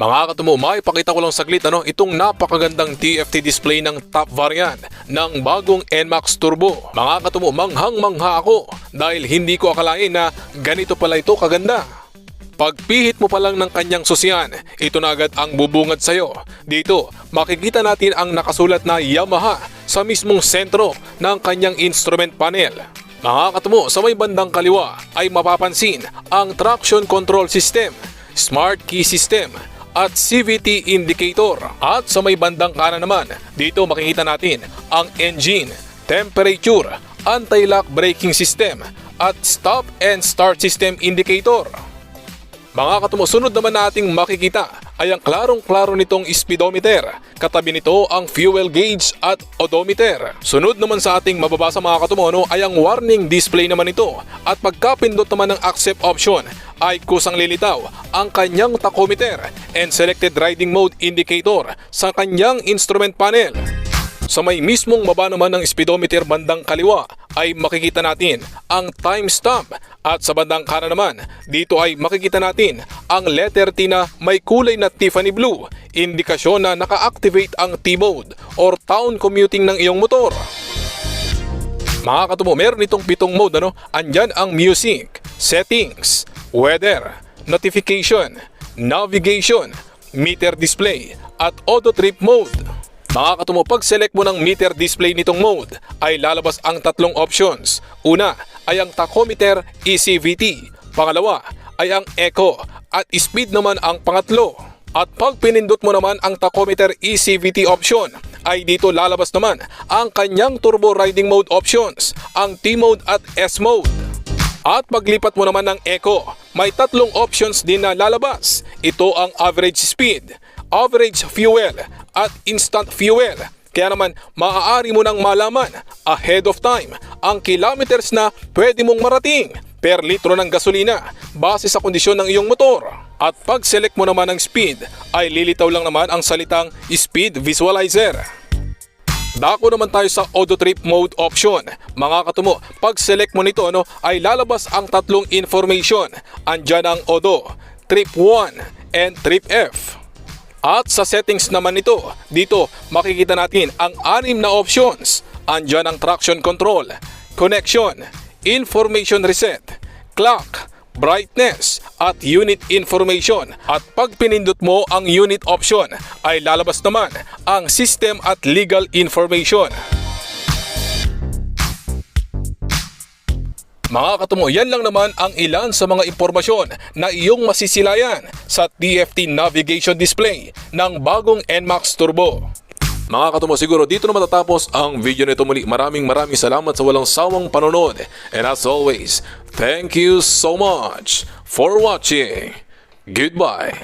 Mga katumo, maipakita ko lang saglit ano, itong napakagandang TFT display ng top variant ng bagong NMAX Turbo. Mga katumo, manghang-mangha ako dahil hindi ko akalain na ganito pala ito kaganda. Pagpihit mo pa lang ng kanyang susyan, ito na agad ang bubungad sa'yo. Dito, makikita natin ang nakasulat na Yamaha sa mismong sentro ng kanyang instrument panel. Mga katumo, sa may bandang kaliwa ay mapapansin ang traction control system, smart key system, at CVT indicator. At sa may bandang kanan naman, dito makikita natin ang engine, temperature, anti-lock braking system, at stop and start system indicator. Mga katumusunod naman nating makikita ay ang klarong-klaro nitong speedometer. Katabi nito ang fuel gauge at odometer. Sunod naman sa ating mababasa mga katumono ay ang warning display naman ito. At pagkapindot naman ng accept option ay kusang lilitaw ang kanyang tachometer and selected riding mode indicator sa kanyang instrument panel. Sa may mismong baba naman ng speedometer bandang kaliwa ay makikita natin ang time stamp at sa bandang kanan naman dito ay makikita natin ang letter T na may kulay na Tiffany Blue, indikasyon na naka-activate ang T-mode or town commuting ng iyong motor. Mga katubo, meron itong pitong mode ano? Andyan ang music, settings, weather, notification, navigation, meter display, at auto trip mode. Mga katumo, pag select mo ng meter display nitong mode, ay lalabas ang tatlong options. Una ay ang tachometer ECVT. Pangalawa ay ang echo at speed naman ang pangatlo. At pag pinindot mo naman ang tachometer ECVT option, ay dito lalabas naman ang kanyang turbo riding mode options, ang T-mode at S-mode. At paglipat mo naman ng Eco, may tatlong options din na lalabas. Ito ang average speed, average fuel, at instant fuel. Kaya naman, maaari mo nang malaman ahead of time ang kilometers na pwede mong marating per litro ng gasolina base sa kondisyon ng iyong motor. At pag select mo naman ng speed, ay lilitaw lang naman ang salitang speed visualizer. Dako naman tayo sa auto trip mode option. Mga katumo, pag select mo nito ano, ay lalabas ang tatlong information. Andyan ang Odo, Trip 1, and Trip F. At sa settings naman nito, dito makikita natin ang anim na options. Andyan ang traction control, connection, information reset, clock, brightness, at unit information. At pag pinindot mo ang unit option, ay lalabas naman ang system at legal information. Mga katumo, yan lang naman ang ilan sa mga impormasyon na iyong masisilayan sa TFT navigation display ng bagong NMAX Turbo. Mga katumo, siguro dito na matatapos ang video nito muli. Maraming maraming salamat sa walang sawang panonood. And as always, thank you so much for watching. Goodbye.